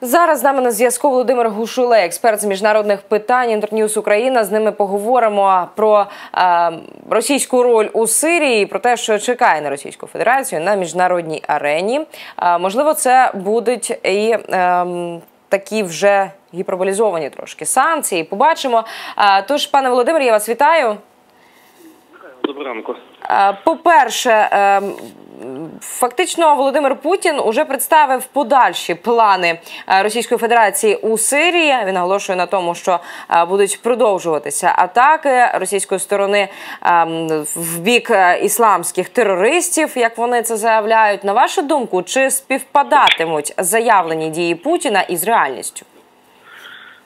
Зараз з нами на зв'язку Володимир Гушуле, експерт з міжнародних питань Інтерньюз Україна. З ними поговоримо про е, російську роль у Сирії, про те, що чекає на Російську Федерацію на міжнародній арені. Е, можливо, це будуть і е, такі вже гіперболізовані трошки санкції. Побачимо. Е, тож, пане Володимир, я вас вітаю. Доброго ранку. Е, По-перше, е, фактично Володимир Путін уже представив подальші плани е, Російської Федерації у Сирії. Він наголошує на тому, що е, будуть продовжуватися атаки російської сторони е, в бік е, ісламських терористів, як вони це заявляють. На вашу думку, чи співпадатимуть заявлені дії Путіна із реальністю?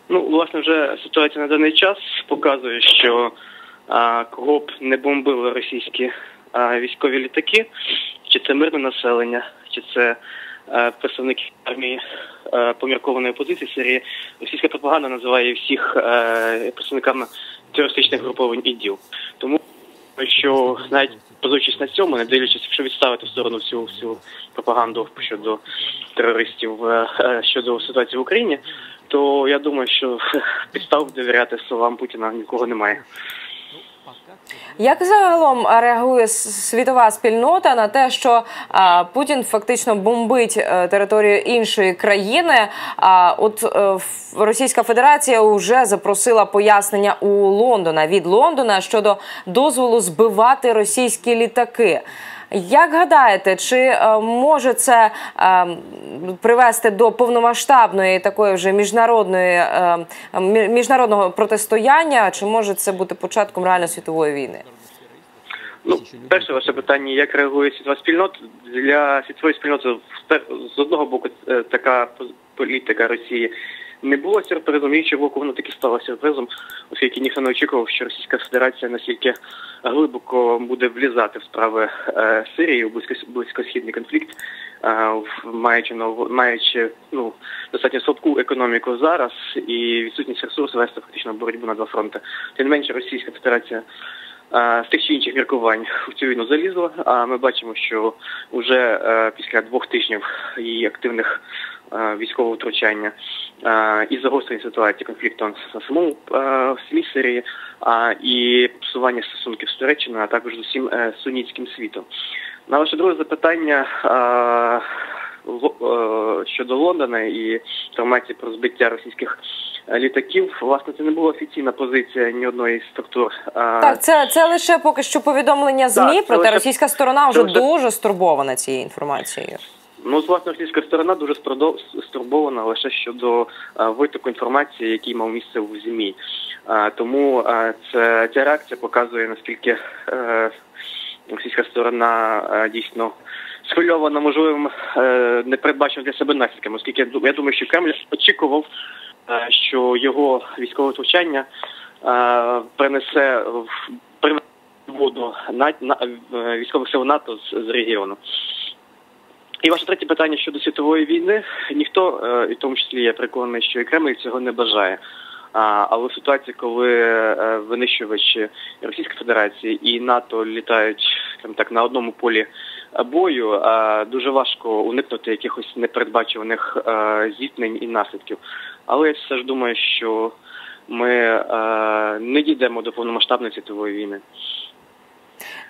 Ну, власне, вже ситуація на даний час показує, що а, кого б не бомбили російські а, військові літаки, чи це мирне населення, чи це а, представники армії а, поміркованої опозиції Сирії, російська пропаганда називає всіх а, представниками терористичних груповань іділ. Тому що навіть позичись на цьому, не дивлячись, якщо відставити в сторону всю всю пропаганду щодо терористів е, е, щодо ситуації в Україні, то я думаю, що підстав довіряти словам Путіна нікого немає. Як загалом реагує світова спільнота на те, що Путін фактично бомбить е, територію іншої країни? А от е, Російська Федерація вже запросила пояснення у Лондона від Лондона щодо дозволу збивати російські літаки. Як гадаєте, чи е, може це е, привести до повномасштабної такої вже міжнародної е, міжнародного протистояння? Чи може це бути початком реально світової війни? Ну, перше ваше питання, як реагує світова спільнота? Для світової спільноти з одного боку така політика Росії не була сюрпризом, іншого боку, воно таки стало сюрпризом, оскільки ніхто не очікував, що Російська Федерація настільки глибоко буде влізати в справи е, Сирії у близько, близькосхідний конфлікт, е, маючи нов- маючи ну достатньо слабку економіку зараз і відсутність ресурсів вести фактично боротьбу на два фронти. Тим не менше, Російська Федерація е, з тих чи інших міркувань в цю війну залізла. А ми бачимо, що вже е, після двох тижнів її активних військового втручання е, і загострення ситуації конфлікту на самому е, самій Сирії, і псування стосунків з Туреччиною, а також з усім е, сунітським світом. На ваше друге запитання. е, е, щодо Лондона і інформації про збиття російських е, літаків, власне, це не була офіційна позиція ні одної з структур. е, Так, це, це лише поки що повідомлення ЗМІ, Так, проте лише- російська сторона вже лише- дуже стурбована цією інформацією. Ну, з власне, російська сторона дуже стурбована лише щодо е, витоку інформації, який мав місце в ЗМІ. Е, тому е, це, ця реакція показує, наскільки російська сторона дійсно схвильована можливим непередбаченим для себе наслідками, оскільки я думаю, що Кремль очікував, що його військове втручання принесе в воду на, військових сил НАТО з регіону. І ваше третє питання щодо світової війни. Ніхто, е, і в тому числі я переконаний, що і Кремль цього не бажає. Але в ситуації, коли е, винищувачі Російської Федерації і НАТО літають так на одному полі бою, е, дуже важко уникнути якихось непередбачуваних зіткнень і наслідків. Але я все ж думаю, що ми не дійдемо до повномасштабної світової війни.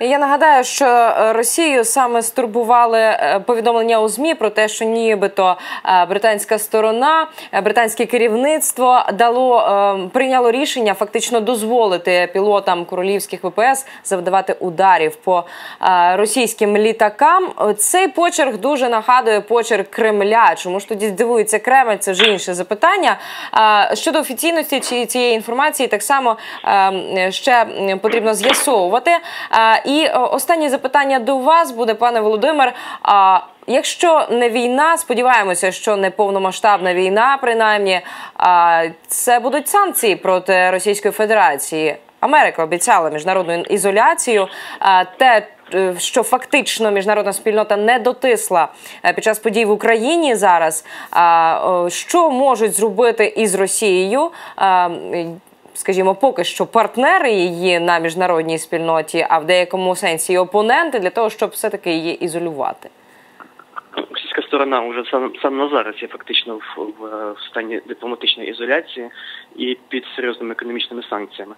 Я нагадаю, що е, Росію саме стурбували е, повідомлення у змі про те, що нібито е, британська сторона, британське керівництво дало прийняло рішення фактично дозволити пілотам королівських ВПС завдавати ударів по російським літакам. Цей почерк дуже нагадує почерк Кремля. Чому ж тоді здивується Кремль? Це вже інше запитання. Щодо офіційності ці- цієї інформації, так само е, ще потрібно з'ясовувати. А, І е, останнє запитання до вас буде, пане Володимир. А Якщо не війна, сподіваємося, що не повномасштабна війна, принаймні, а, це будуть санкції проти Російської Федерації. Америка обіцяла міжнародну ізоляцію. А, Те, е, що фактично міжнародна спільнота не дотисла е, під час подій в Україні зараз. Що можуть зробити із Росією? Скажімо, поки що партнери її на міжнародній спільноті, а в деякому сенсі опоненти для того, щоб все таки її ізолювати. Російська сторона вже сам, сам на зараз є фактично в, в, в стані дипломатичної ізоляції і під серйозними економічними санкціями.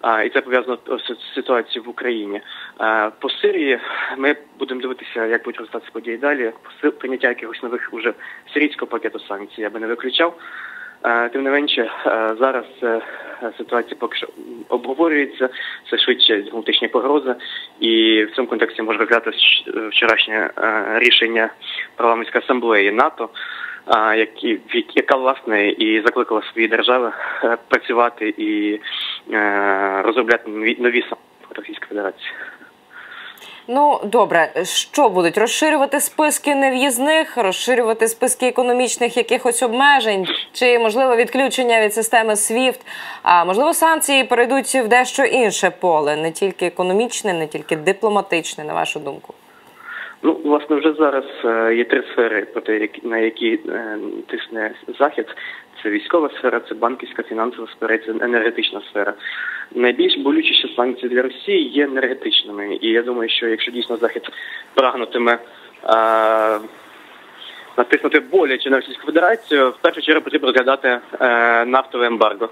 А, і це пов'язано з ситуацією в Україні. А, по Сирії ми будемо дивитися, як будуть розвиватися події далі. Прийняття якихось нових уже сирійського пакету санкцій я би не виключав. А, тим не менше, зараз ситуація поки що обговорюється, це швидше дипломатичні погрози, і в цьому контексті може виглядати вчорашнє рішення парламентської асамблеї НАТО яка власне і закликала свої держави е, працювати і е, розробляти нові нові Російської Федерації. Ну добре, що будуть розширювати списки нев'їзних, розширювати списки економічних якихось обмежень, чи можливо відключення від системи SWIFT, а можливо санкції перейдуть в дещо інше поле, не тільки економічне, не тільки дипломатичне, на вашу думку. Ну, власне, вже зараз е, є три сфери, на які е, тисне захід. Це військова сфера, це банківська фінансова сфера, це енергетична сфера. Найбільш болючіші санкції для Росії є енергетичними. І я думаю, що якщо дійсно захід прагнутиме а, е, натиснути боляче на Російську Федерацію, в першу чергу потрібно розглядати а, нафтове ембарго.